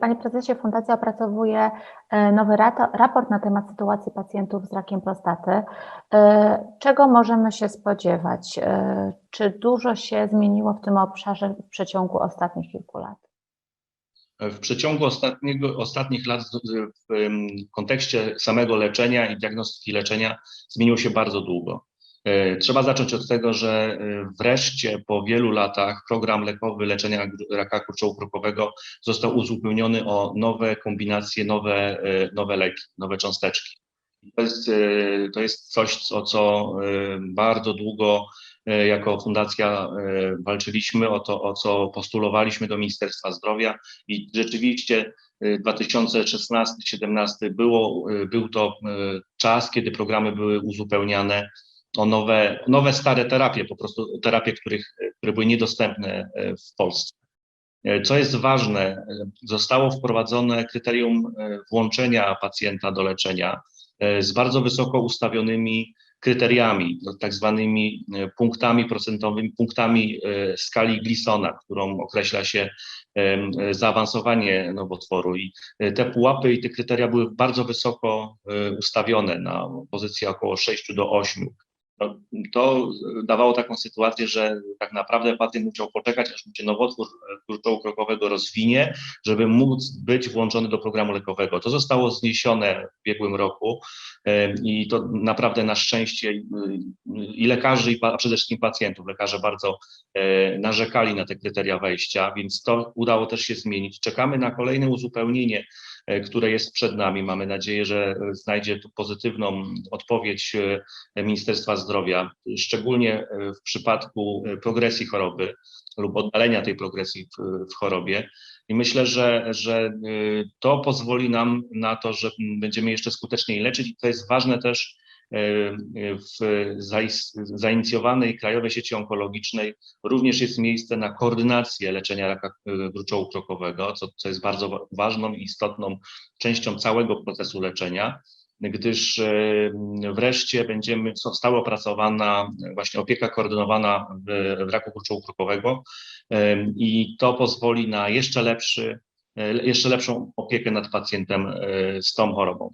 Panie prezesie, Fundacja opracowuje e, nowy raport na temat sytuacji pacjentów z rakiem prostaty. E, Czego możemy się spodziewać? E, Czy dużo się zmieniło w tym obszarze w przeciągu ostatnich kilku lat? W przeciągu ostatniego, ostatnich lat w kontekście samego leczenia i diagnostyki leczenia zmieniło się bardzo długo. E, Trzeba zacząć od tego, że e, wreszcie po wielu latach program lekowy leczenia raka kurczołu krokowego został uzupełniony o nowe kombinacje, nowe, e, nowe leki, nowe cząsteczki. To jest, to jest coś, o co bardzo długo jako fundacja walczyliśmy, o to, o co postulowaliśmy do Ministerstwa Zdrowia i rzeczywiście y, 2016-17 było, był to czas, kiedy programy były uzupełniane o nowe, nowe stare terapie, po prostu terapie, których, które były niedostępne y, w Polsce. Y, Co jest ważne, y, zostało wprowadzone kryterium włączenia pacjenta do leczenia z bardzo wysoko ustawionymi kryteriami, no, tak zwanymi punktami procentowymi, punktami skali Glisona, którą określa się e, zaawansowanie nowotworu i e, te pułapy i te kryteria były bardzo wysoko e, ustawione na pozycję około 6 do 8. To dawało taką sytuację, że tak naprawdę pacjent musiał poczekać, aż mu się nowotwór e, kurczołu krokowego rozwinie, żeby móc być włączony do programu lekowego. To zostało zniesione w ubiegłym roku i to naprawdę na szczęście i lekarzy, i a przede wszystkim pacjentów. Lekarze bardzo e, narzekali na te kryteria wejścia, więc to udało też się zmienić. Czekamy na kolejne uzupełnienie, które jest przed nami. Mamy nadzieję, że e, znajdzie tu pozytywną odpowiedź e, Ministerstwa Zdrowia, szczególnie e, w przypadku e, progresji choroby lub oddalenia tej progresji w, w chorobie. I myślę, że, że e, to pozwoli nam na to, że będziemy jeszcze skuteczniej leczyć i to jest ważne też e, w zais- zainicjowanej Krajowej Sieci Onkologicznej również jest miejsce na koordynację leczenia raka e, gruczołu krokowego, co, co jest bardzo wa- ważną i istotną częścią całego procesu leczenia, gdyż e, wreszcie będziemy, została opracowana właśnie opieka koordynowana w, w raku gruczołu krokowego e, i to pozwoli na jeszcze lepszy, e, jeszcze lepszą opiekę nad pacjentem e, z tą chorobą.